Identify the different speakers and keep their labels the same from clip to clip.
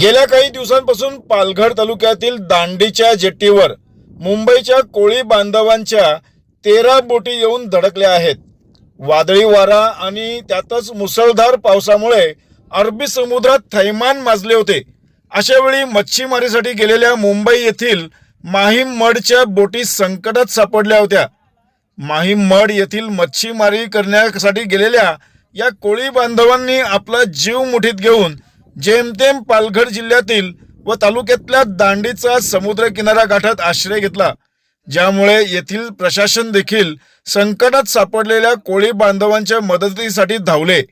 Speaker 1: गेल्या काही दिवसांपासून पालघर तालुक्यातील दांडीच्या जेट्टीवर मुंबईच्या कोळी बांधवांच्या तेरा बोटी येऊन धडकल्या आहेत. वादळी वारा आणि त्यातच मुसळधार पावसामुळे अरबी समुद्रात थैमान माजले होते. अशा वेळी मच्छीमारीसाठी गेलेल्या मुंबई येथील माहीम मडच्या बोटी संकटात सापडल्या होत्या. माहीम मड येथील मच्छीमारी करण्यासाठी गेलेल्या या कोळी बांधवांनी आपला जीव मुठीत घेऊन जेमतेम पालघर जिल्ह्यातील व तालुक्यातल्या दांडीचा समुद्र किनारा गाठत आश्रय घेतला ज्यामुळे येथील प्रशासन देखील संकटात सापडलेल्या कोळी बांधवांच्या मदतीसाठी धावले.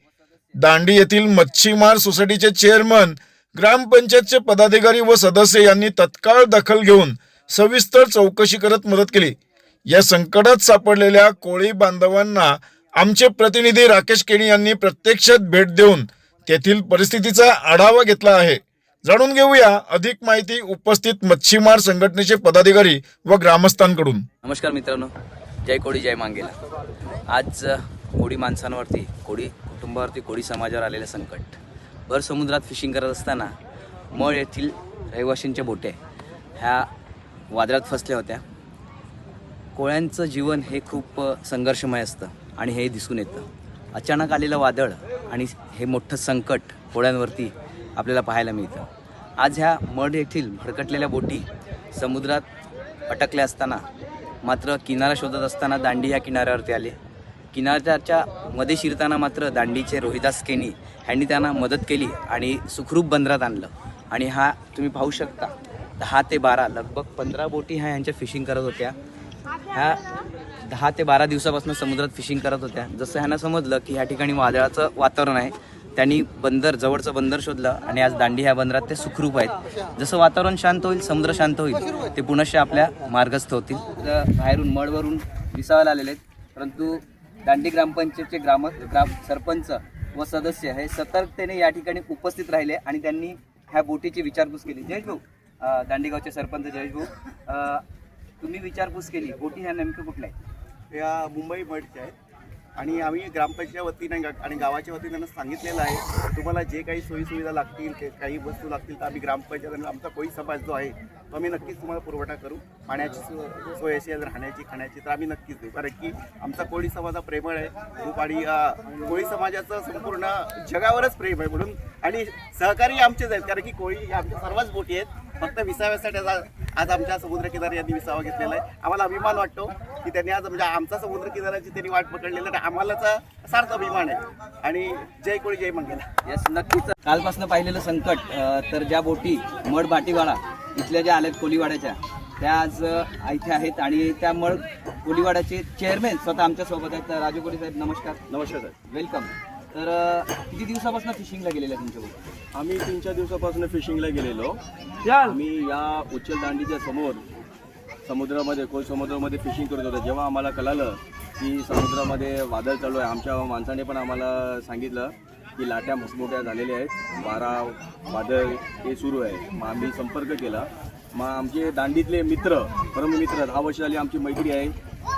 Speaker 1: दांडी येथील मच्छीमार सोसायटीचे चेअरमन ग्रामपंचायतचे पदाधिकारी व सदस्य यांनी तत्काळ दखल घेऊन सविस्तर चौकशी करत मदत केली. या संकटात सापडलेल्या कोळी बांधवांना आमचे प्रतिनिधी राकेश केणी यांनी प्रत्यक्षात भेट देऊन तेथील परिस्थितीचा आढावा घेतला आहे. जाणून घेऊया अधिक माहिती उपस्थित मच्छीमार संघटनेचे पदाधिकारी व ग्रामस्थांकडून.
Speaker 2: नमस्कार मित्रांनो. जय कोळी जय मांगेला. आज कोळी माणसांवरती कोळी कुटुंबावरती कोळी समाजावर आलेलं संकट. भर समुद्रात फिशिंग करत असताना मळ येथील रहिवाशींच्या बोटे ह्या वादळात फसल्या होत्या. कोळ्यांचं जीवन हे खूप संघर्षमय असतं आणि हे दिसून येतं. अचानक आलेलं वादळ आणि हे मोठं संकट कोळ्यांवरती आपल्याला पाहायला मिळतं. आज ह्या मड येथील भडकटलेल्या बोटी समुद्रात अटकल्या असताना मात्र किनारा शोधत असताना दांडी या किनाऱ्यावरती आले. किनाऱ्याच्या मध्ये शिरताना मात्र दांडीचे रोहिदास केनी ह्यांनी त्यांना मदत केली आणि सुखरूप बंदरात आणलं. आणि हा तुम्ही पाहू शकता दहा ते बारा लगभग पंधरा बोटी ह्या ह्यांच्या फिशिंग करत होत्या. ह्या दहा ते बारा दिवसापासून समुद्रात फिशिंग करत होत्या. जसं ह्यांना समजलं की ह्या ठिकाणी वादळाचं वातावरण आहे त्यांनी बंदर जवळचं बंदर शोधलं आणि आज दांडी ह्या बंदरात ते सुखरूप आहेत. जसं वातावरण शांत होईल समुद्र शांत होईल ते पुनश्च आपल्या मार्गस्थ होतील. बाहेरून मळवरून विसावायला आलेले आहेत. परंतु दांडी ग्रामपंचायतचे ग्राम ग्राम सरपंच व सदस्य हे सतर्कतेने या ठिकाणी उपस्थित राहिले आणि त्यांनी ह्या बोटीची विचारपूस केली. जयेश भाऊ दांडेगावचे सरपंच जयेश भाऊ तुम्ही विचारपूस केली बोटी ह्या नेमक्या कुठल्या आहेत?
Speaker 3: या मुंबई मठच्या आहेत. आणि आम्ही ग्रामपंचायत वतीने गा- आणि गावाच्या वतीने त्यांना सांगितलेलं आहे तुम्हाला जे काही सोयीसुविधा लागतील ते काही वस्तू लागतील तर आम्ही ग्रामपंचायत आणि आमचा कोळी समाज जो आहे तो आम्ही नक्कीच तुम्हाला पुरवठा करू. पाण्याची सोय असेल राहण्याची खाण्याची तर आम्ही नक्कीच देऊ. कारण की आमचा कोळी समाज हा प्रेमळ आहे. खूप आणि कोळी समाजाचं संपूर्ण जगावरच प्रेम आहे म्हणून आणि सहकारी आमचेच आहेत. कारण की कोळी ही आमच्या सर्वच बोटी आहेत. फक्त विसाव्यासाठी आज आमच्या समुद्रकिनारी यांनी विसावा घेतलेला आहे. आम्हाला अभिमान वाटतो की त्यांनी आज म्हणजे आमचा समुद्र किनाऱ्याची त्यांनी वाट पकडलेला आहे. आम्हालाचा सार्थ अभिमान आहे. आणि जय कोळी जय मंगेला.
Speaker 2: येस नक्कीच. कालपासून पाहिलेलं संकट तर ज्या बोटी मड बाटीवाडा इथल्या ज्या आल्यात कोलीवाड्याच्या त्या आज इथे आहेत. आणि त्या मड कोलीवाड्याचे चेअरमॅन स्वतः आमच्यासोबत आहेत. तर राजू कोळी साहेब नमस्कार.
Speaker 3: नमस्कार सर
Speaker 2: वेलकम तर किती दिवसापासून फिशिंगला गेलेले आहे तुमच्या बोट
Speaker 3: आम्ही तीन चार दिवसापासून फिशिंगला गेलेलो. आम्ही या उच्चल दांडीच्या समोर समुद्रामध्ये कोल समुद्रामध्ये फिशिंग करत होतो. जेव्हा आम्हाला कळालं की समुद्रामध्ये वादळ चालू आहे आमच्या माणसाने पण आम्हाला सांगितलं की लाट्या मोठमोठ्या झालेल्या आहेत. वारा वादळ हे सुरू आहे. मग आम्ही संपर्क केला. मग आमचे दांडीतले मित्र परममित्र दहा वर्ष झाली आमची मैत्री आहे.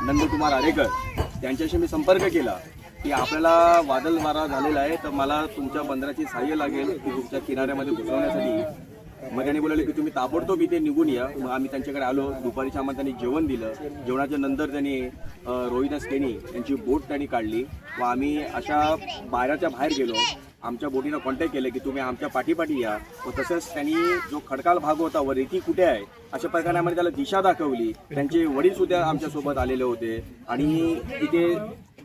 Speaker 3: नंदकुमार आरेकर त्यांच्याशी मी संपर्क केला. की आपल्याला वादळ वारा झालेला आहे तर मला तुमच्या बंदराची सहाय्य लागेल की तुमच्या किनाऱ्यामध्ये घुसवण्यासाठी मग त्यांनी बोलले की तुम्ही ताबडतोब इथे निघून या. मग आम्ही त्यांच्याकडे आलो. दुपारीच्या आम्हाला त्यांनी जेवण दिलं. जेवणाच्या नंतर त्यांनी रोहिदास केनी यांची बोट त्यांनी काढली. व आम्ही अशा बाहेरच्या बाहेर गेलो. आमच्या बोटीनं कॉन्टॅक्ट केलं की तुम्ही आमच्या पाठीपाठी या. व तसंच त्यांनी जो खडकाळ भाग होता व रेती कुठे आहे अशा प्रकारे आम्हाला त्याला दिशा दाखवली. त्यांचे वडील सुद्धा आमच्यासोबत आलेले होते. आणि तिथे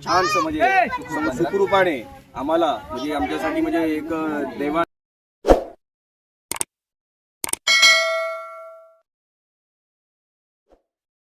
Speaker 3: छानसं म्हणजे सुखरूपाने आम्हाला म्हणजे आमच्यासाठी म्हणजे एक देवा